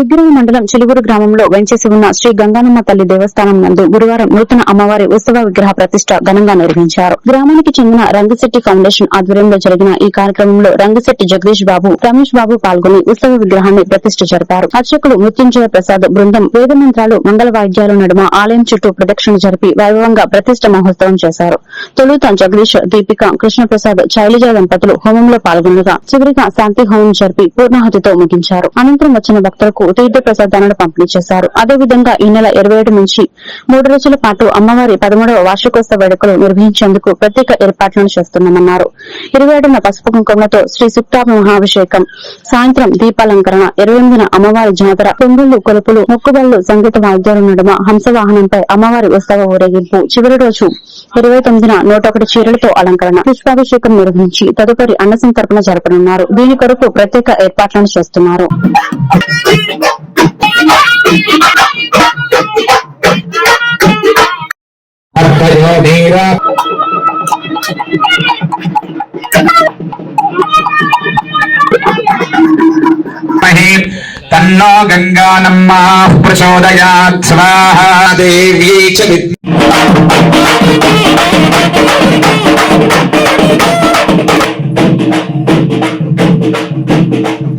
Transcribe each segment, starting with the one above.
దుగ్గిరాల మండలం చిలుగురు గ్రామంలో వెంచేసి ఉన్న శ్రీ గంగానమ్మ తల్లి దేవస్థానం నందు గురువారం నూతన అమ్మవారి ఉత్సవ విగ్రహ ప్రతిష్ట ఘనంగా నిర్వహించారు. గ్రామానికి చెందిన రంగశెట్టి ఫౌండేషన్ ఆధ్వర్యంలో జరిగిన ఈ కార్యక్రమంలో రంగశెట్టి జగదీష్ బాబు రమేష్ బాబు పాల్గొని ఉత్సవ విగ్రహాన్ని ప్రతిష్ట జరిపారు. అర్చకులు మృత్యుంజయ ప్రసాద్ బృందం వేద మంత్రాలు మంగళ వాయిద్యాల నడుమ ఆలయం చుట్టూ ప్రదక్షిణ జరిపి వైభవంగా ప్రతిష్ట మహోత్సవం చేశారు. తొలుత జగదీష్ దీపిక కృష్ణప్రసాద్ శైలజ దంపతులు హోమంలో పాల్గొనగా చివరిగా శాంతి హోమం జరిపి పూర్ణాహుతితో ముగించారు. అనంతరం వచ్చిన భక్తులకు తీర్థ ప్రసాదాలను పంపిణీ చేశారు. అదేవిధంగా ఈ నెల ఇరవై ఏడు నుంచి మూడు రోజుల పాటు అమ్మవారి పదమూడవ వార్షికోత్సవ వేడుకలు నిర్వహించేందుకు ప్రత్యేక ఏర్పాట్లను చేస్తున్నామన్నారు. ఇరవై ఏడున పసుపు కుంకుమలతో శ్రీ సుక్తా మహాభిషేకం సాయంత్రం దీపాలంకరణ ఇరవై ఎనిమిదిన అమ్మవారి జాతర పొంగుళ్ళు కొలుపులు మొక్కుబళ్ళు సంగీత వాయిద్యాల నడుమ హంసవాహనంపై అమ్మవారి ఉత్సవ ఊరేగింపు చివరి రోజు ఇరవై తొమ్మిదిన నూట ఒకటి చీరలతో అలంకరణ పుష్పాభిషేకం నిర్వహించి తదుపరి అన్న సంతర్పణ జరపనున్నారు. దీని కొరకు ప్రత్యేక ఏర్పాట్లను చేస్తున్నారు. தீரா तन्नो गङ्गा नम्माः प्रचोदयात् स्वाहा देव्यै च Thank you.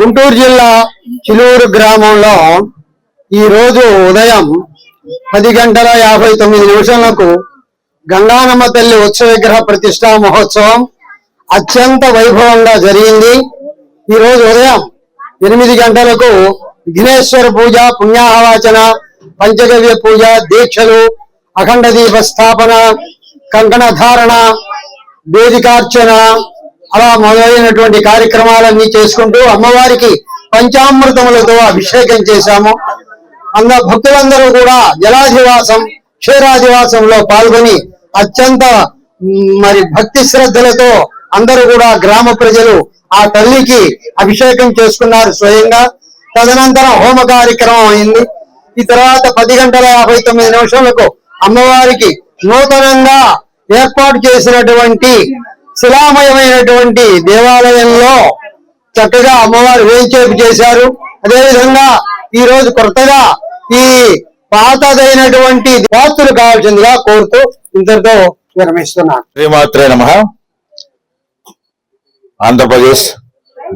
గుంటూరు జిల్లా చిలూరు గ్రామంలో ఈ రోజు ఉదయం పది గంటల యాభై తొమ్మిది నిమిషాలకు గంగానమ్మ తల్లి ఉత్సవ విగ్రహ ప్రతిష్టా మహోత్సవం అత్యంత వైభవంగా జరిగింది. ఈ రోజు ఉదయం ఎనిమిది గంటలకు విఘ్నేశ్వర పూజ పుణ్యాహవాచన పంచగవ్య పూజ దీక్షలు అఖండ దీప స్థాపన కంకణ ధారణ వేదికార్చన అలా మొదలైనటువంటి కార్యక్రమాలన్నీ చేసుకుంటూ అమ్మవారికి పంచామృతములతో అభిషేకం చేశాము. అంద భక్తులందరూ కూడా జలాధివాసం క్షీరాధివాసంలో పాల్గొని అత్యంత మరి భక్తి శ్రద్ధలతో అందరూ కూడా గ్రామ ప్రజలు ఆ తల్లికి అభిషేకం చేసుకున్నారు స్వయంగా. తదనంతరం హోమ కార్యక్రమం అయింది. ఈ తర్వాత పది గంటల యాభై తొమ్మిది నిమిషాలకు అమ్మవారికి నూతనంగా ఏర్పాటు చేసినటువంటి శిలామయమైనటువంటి దేవాలయంలో చక్కగా అమ్మవారు వేయించేపు చేశారు. అదేవిధంగా ఈ రోజు కొత్తగా ఈ పాతదైనటువంటి వాస్తులు కావాల్సిందిగా కోరుతూ ఇంతటితో విరమిస్తున్నాను. శ్రీమాత్రే నమ. ఆంధ్రప్రదేశ్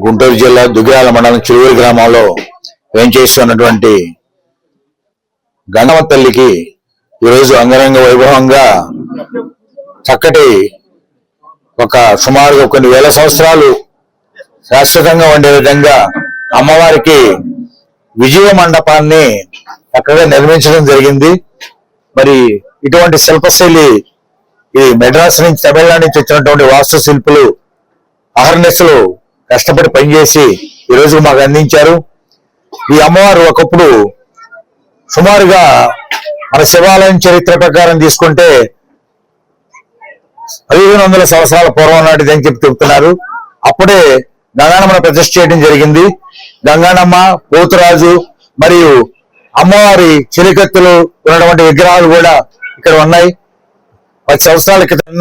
గుంటూరు జిల్లా దుగ్గిరాల మండలం చిరువురు గ్రామంలో వేంచేస్తున్నటువంటి గణమ తల్లికి ఈరోజు అంగరంగ వైభవంగా చక్కటి ఒక సుమారుగా కొన్ని వేల సంవత్సరాలు శాశ్వతంగా ఉండే విధంగా అమ్మవారికి విజయ మండపాన్ని చక్కగా నిర్మించడం జరిగింది. మరి ఇటువంటి శిల్పశైలి ఈ మెడ్రాస్ నుంచి తమిళనాడు నుంచి వచ్చినటువంటి వాస్తు శిల్పులు అహర్నిశలు కష్టపడి పనిచేసి ఈరోజు మాకు అందించారు. ఈ అమ్మవారు ఒకప్పుడు సుమారుగా మన శివాలయం చరిత్ర ప్రకారం తీసుకుంటే పదిహేను వందల సంవత్సరాల పూర్వం నాటిది అని చెప్పి చెప్తున్నారు. అప్పుడే గంగానమ్మను ప్రతిష్ఠ చేయడం జరిగింది. గంగానమ్మ పోతురాజు మరియు అమ్మవారి చిలికత్తులు ఉన్నటువంటి విగ్రహాలు కూడా ఇక్కడ ఉన్నాయి. పది సంవత్సరాల క్రితం